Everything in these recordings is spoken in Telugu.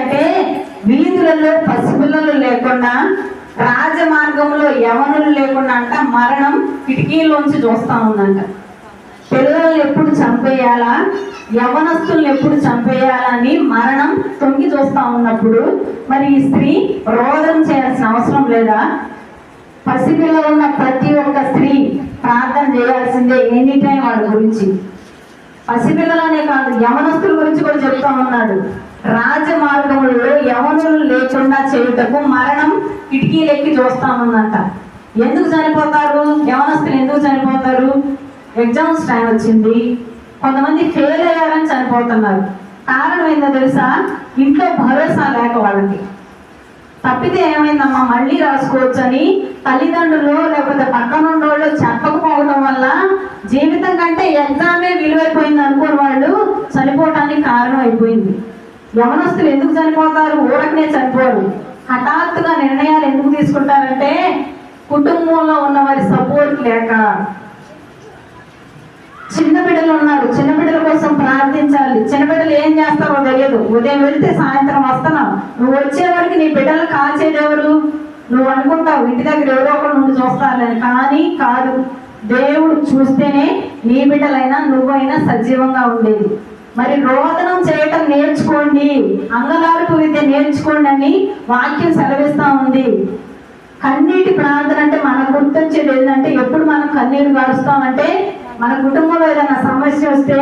అంటే వీధులలో పసిపిల్లలు లేకుండా రాజమార్గంలో యవనులు లేకుండా అంట మరణం కిటికీలోంచి చూస్తా ఉందంట. పిల్లల్ని ఎప్పుడు చంపేయాలా? యవనస్తుల్ని ఎప్పుడు చంపేయాలని మరణం తొంగి చూస్తా ఉన్నప్పుడు మరి ఈ స్త్రీ రోదం చేయాల్సిన అవసరం లేదా? పసిపిల్లలు ఉన్న ప్రతి ఒక్క స్త్రీ ప్రార్థన చేయాల్సిందే ఎనీ టైం వాళ్ళ గురించి. పసిపిల్లలనే కాదు యవనస్తుల గురించి కూడా చెప్తా ఉన్నాడు. రాజమార్గములలో యవనులు లేకుండా చేయుటకు మరణం కిటికీలెక్కి చూస్తా ఎందుకు చనిపోతారు? యవనస్తులు ఎందుకు చనిపోతారు? ఎగ్జామ్స్ టైం వచ్చింది. కొంతమంది ఫెయిల్ అయ్యారని చనిపోతున్నారు. కారణం ఏందో తెలుసా? ఇంట్లో భరోసా లేక వాళ్ళకి. తప్పితే ఏమైందమ్మా? మళ్ళీ రాసుకోవచ్చు అని తల్లిదండ్రులు లేకపోతే పక్కన వాళ్ళు చెప్పకపోవడం వల్ల జీవితం కంటే ఎగ్జామే విలువైపోయింది అనుకున్న వాళ్ళు చనిపోవటానికి కారణం అయిపోయింది. యవనస్తులు ఎందుకు చనిపోతారు? ఊరకనే చనిపోరు. హఠాత్తుగా నిర్ణయాలు ఎందుకు తీసుకుంటారంటే కుటుంబంలో ఉన్న వారి సపోర్ట్ లేక. చిన్న బిడ్డలు ఉన్నారు. చిన్న బిడ్డల కోసం ప్రార్థించాలి. చిన్న బిడ్డలు ఏం చేస్తారో తెలియదు. ఉదయం వెళ్తే సాయంత్రం వస్తున్నావు. నువ్వు వచ్చే వరకు నీ బిడ్డలు కాచేది ఎవరు? నువ్వు అనుకుంటావు ఇంటి దగ్గర ఎవరో ఒకరు నుండి చూస్తారని కానీ కాదు. దేవుడు చూస్తేనే నీ బిడ్డలైనా నువ్వైనా సజీవంగా ఉండేది మరి రోదనం చేయటం నేర్చుకోండి. అంగలార్పు విద్య నేర్చుకోండి అని వాక్యం సెలవిస్తా ఉంది. కన్నీటి ప్రార్థన అంటే మనకు గుర్తొచ్చేది ఏంటంటే ఎప్పుడు మనం కన్నీరు గారుస్తామంటే మన కుటుంబంలో ఏదైనా సమస్య వస్తే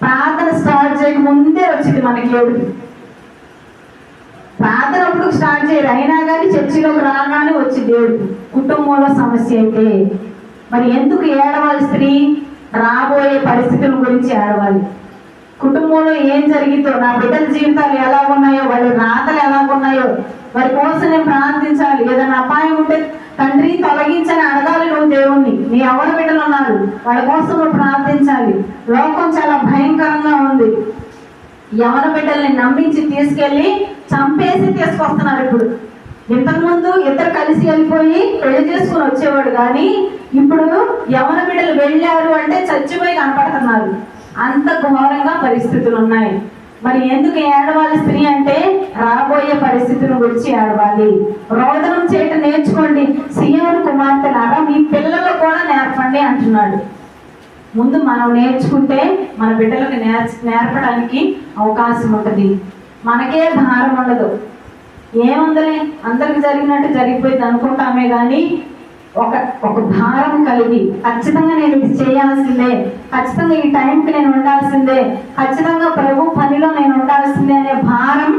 ప్రార్థన స్టార్ట్ చేయక ముందే వచ్చింది మనకి ఏడు ప్రార్థన అప్పుడు స్టార్ట్ చేయరు. అయినా కానీ చర్చిలోకి రాగానే వచ్చింది ఏడు కుటుంబంలో సమస్య అయితే. మరి ఎందుకు ఏడవాలి స్త్రీ? రాబోయే పరిస్థితుల గురించి ఏడవాలి. కుటుంబంలో ఏం జరిగిందో నా బిడ్డల జీవితాలు ఎలా ఉన్నాయో వాళ్ళ రాతలు ఎలా ఉన్నాయో వారి కోసం నేను ప్రార్థించాలి. ఏదైనా అపాయం ఉంటే తండ్రి తొలగించని అడగాలి నువ్వు దేవుణ్ణి. నీ ఎవరి బిడ్డలు ఉన్నారు? వాళ్ళ కోసం నువ్వు ప్రార్థించాలి. లోకం చాలా భయంకరంగా ఉంది. ఎవరి బిడ్డల్ని నమ్మించి తీసుకెళ్ళి చంపేసి తీసుకొస్తున్నారు ఇప్పుడు. ఇంతకుముందు ఇద్దరు కలిసి వెళ్ళిపోయి పెళ్ళి చేసుకుని వచ్చేవాడు కానీ ఇప్పుడు ఎవరి బిడ్డలు వెళ్ళారు అంటే చచ్చిపోయి కనపడుతున్నారు. అంత ఘోరంగా పరిస్థితులు ఉన్నాయి మరి ఎందుకు ఏడవాలి స్త్రీ అంటే రాబోయే పరిస్థితులు గురించి ఏడవాలి. రోదనం చేయటం నేర్చుకోండి. సీఎం కుమార్తె లాగా మీ పిల్లలు కూడా నేర్పండి అంటున్నాడు. ముందు మనం నేర్చుకుంటే మన బిడ్డలకు నేర్చ నేర్పడానికి అవకాశం ఉంటుంది. మనకే భారం ఉండదు. ఏముందలే? అందరికి జరిగినట్టు జరిగిపోయింది అనుకుంటామే కానీ ఒక ఒక భారం కలిగి ఖచ్చితంగా నేను ఇది చేయాల్సిందే. ఖచ్చితంగా ఈ టైంకి నేను ఉండాల్సిందే. ఖచ్చితంగా ప్రభు పనిలో నేను ఉండాల్సిందే అనే భారం